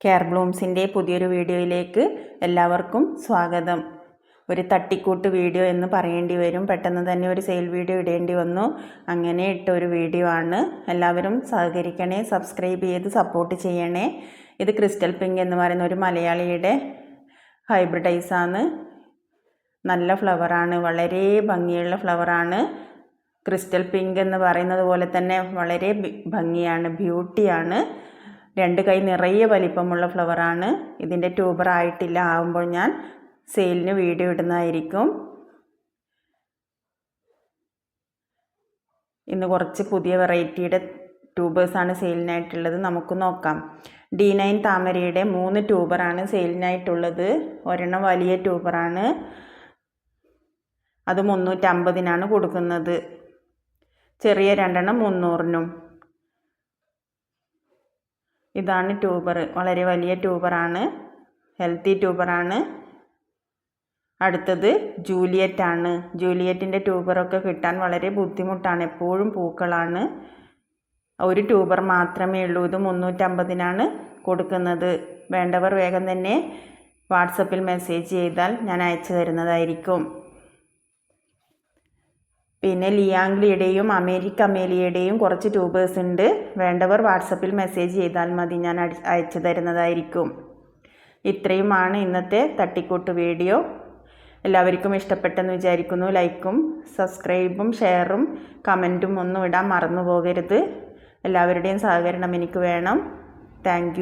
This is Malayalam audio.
കെയർ ബ്ലൂംസിന്റെ പുതിയൊരു വീഡിയോയിലേക്ക് എല്ലാവർക്കും സ്വാഗതം. ഒരു തട്ടിക്കൂട്ട് വീഡിയോ എന്ന് പറയേണ്ടി വരും. പെട്ടെന്ന് തന്നെ ഒരു സെയിൽ വീഡിയോ ഇടേണ്ടി വന്നു. അങ്ങനെ ഇട്ട ഒരു വീഡിയോ ആണ്. എല്ലാവരും സഹകരിക്കണേ സബ്സ്ക്രൈബ് ചെയ്ത് സപ്പോർട്ട് ചെയ്യണേ. ഇത് ക്രിസ്റ്റൽ പിങ്ക് എന്ന് പറയുന്ന ഒരു മലയാളിയുടെ ഹൈബ്രിഡൈസാണ് നല്ല ഫ്ലവറാണ് വളരെ ഭംഗിയുള്ള ഫ്ലവറാണ് ക്രിസ്റ്റൽ പിങ്ക് എന്ന് പറയുന്നത് പോലെ തന്നെ വളരെ ഭംഗിയാണ് ബ്യൂട്ടിയാണ് രണ്ട് കൈ നിറയെ വലിപ്പമുള്ള ഫ്ലവറാണ്. ഇതിന്റെ ട്യൂബർ ആയിട്ടില്ല ആകുമ്പോൾ ഞാൻ സെയിലിന് വീഡിയോ ഇടുന്നതായിരിക്കും. ഇന്ന് കുറച്ച് പുതിയ വെറൈറ്റിയുടെ ട്യൂബേഴ്സാണ് സെയിലിനായിട്ടുള്ളത്. നമുക്ക് നോക്കാം. ഡി നയൻ താമരയുടെ മൂന്ന് ട്യൂബറാണ് സെയിലിനായിട്ടുള്ളത്. ഒരെണ്ണം വലിയ ട്യൂബറാണ് അത് മുന്നൂറ്റമ്പതിനാണ് കൊടുക്കുന്നത്. ചെറിയ രണ്ടെണ്ണം മുന്നൂറിനും. ഇതാണ് ട്യൂബർ. വളരെ വലിയ ട്യൂബറാണ്. ഹെൽത്തി ട്യൂബറാണ്. അടുത്തത് ജൂലിയറ്റ് ആണ് ജൂലിയറ്റിന്റെ ട്യൂബറൊക്കെ കിട്ടാൻ വളരെ ബുദ്ധിമുട്ടാണ്. എപ്പോഴും പൂക്കളാണ്. ഒരു ട്യൂബർ മാത്രമേ ഉള്ളൂ. ഇത് മുന്നൂറ്റമ്പതിനാണ് കൊടുക്കുന്നത്. വേണ്ടവർ വേഗം തന്നെ വാട്സപ്പിൽ മെസ്സേജ് ചെയ്താൽ ഞാൻ അയച്ചു തരുന്നതായിരിക്കും. പിന്നെ ലിയാംഗ്ലിയുടെയും അമേരിക്ക അമേലിയുടെയും കുറച്ച് ട്യൂബേഴ്സ് ഉണ്ട്. വേണ്ടവർ വാട്സപ്പിൽ മെസ്സേജ് ചെയ്താൽ മതി. ഞാൻ അയച്ചു തരുന്നതായിരിക്കും. ഇത്രയുമാണ് ഇന്നത്തെ തട്ടിക്കൂട്ട് വീഡിയോ. എല്ലാവർക്കും ഇഷ്ടപ്പെട്ടെന്ന് വിചാരിക്കുന്നു. ലൈക്കും സബ്സ്ക്രൈബും ഷെയറും കമന്റും ഒന്നും ഇടാൻ മറന്നു പോകരുത്. എല്ലാവരുടെയും സഹകരണം എനിക്ക് വേണം. താങ്ക്